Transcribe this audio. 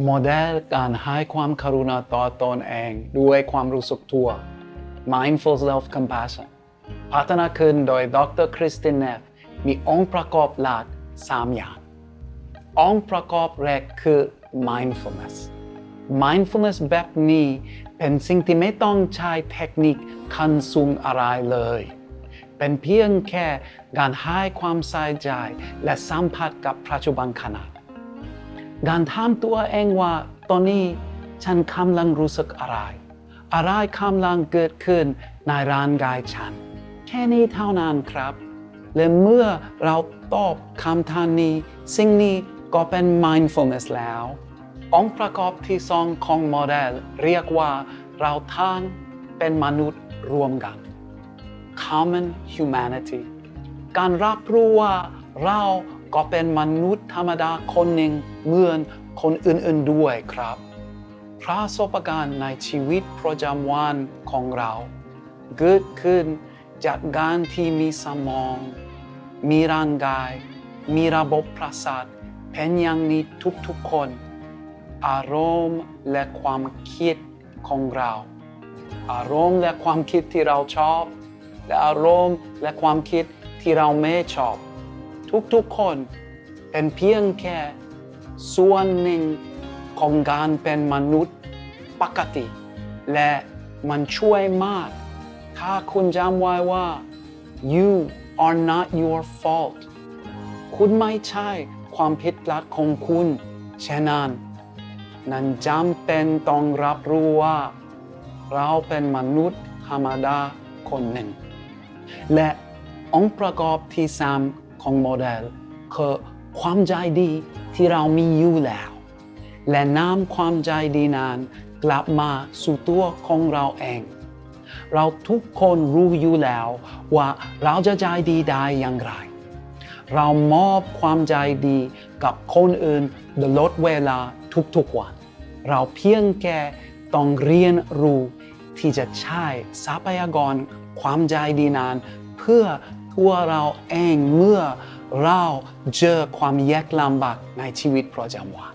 โมเดลการให้ความกรุณาต่อตนเองด้วยความรู้สึกตัว mindful self compassion พัฒนาขึ้นโดยดรคริสตินเนฟมีองค์ประกอบหลัก3อย่าง องค์ประกอบแรกคือ mindfulness mindfulness แบบนี้เป็นสิ่งที่ไม่ต้องใช้เทคนิคขั้นสูงอะไรเลย เป็นเพียงแค่การให้ความใส่ใจและสัมผัสกับปัจจุบันขณะ การถามตัวเองว่าตอนนี้ฉันกำลังรู้สึกอะไร อะไรกำลังเกิดขึ้นในร่างกายฉัน แค่นี้เท่านั้นครับ และเมื่อเราตอบคำถามนี้ สิ่งนี้ก็เป็น mindfulness แล้ว องค์ประกอบที่สองของโมเดลเรียกว่าเราทั้งเป็นมนุษย์รวมกัน common humanity การรับรู้ว่าเรา ก็เป็นมนุษย์ธรรมดาคนหนึ่งเหมือนคนอื่นๆด้วยครับประสบการณ์ในชีวิตประจำวันของเราเกิดขึ้นจากการที่มีสมอง มีร่างกาย มีระบบประสาทเป็นอย่างนี้ทุกๆคน อารมณ์และความคิดของเรา อารมณ์และความคิดที่เราชอบ และอารมณ์และความคิดที่เราไม่ชอบ ทุกๆคนเป็นเพียงแค่ส่วนหนึ่งของการเป็นมนุษย์ปกติ และมันช่วยมาก ถ้าคุณจำไว้ว่า you are not your fault คุณไม่ใช่ความผิดพลาดของคุณฉะนั้นนั้นจำเป็นต้องรับรู้ว่า เราเป็นมนุษย์ธรรมดาคนหนึ่ง และองค์ประกอบที่สาม ของโมเดลคือความใจดีที่เรามีอยู่แล้ว และนำความใจดีนั้นกลับมาสู่ตัวของเราเอง เราทุกคนรู้อยู่แล้วว่าเราจะใจดีได้อย่างไร เรามอบความใจดีกับคนอื่นตลอดเวลาทุกๆวัน เราเพียงแค่ต้องเรียนรู้ที่จะใช้ทรัพยากรความใจดีนั้นเพื่อ ตัวเราเองเมื่อเราเจอความยากลำบากในชีวิตประจำวัน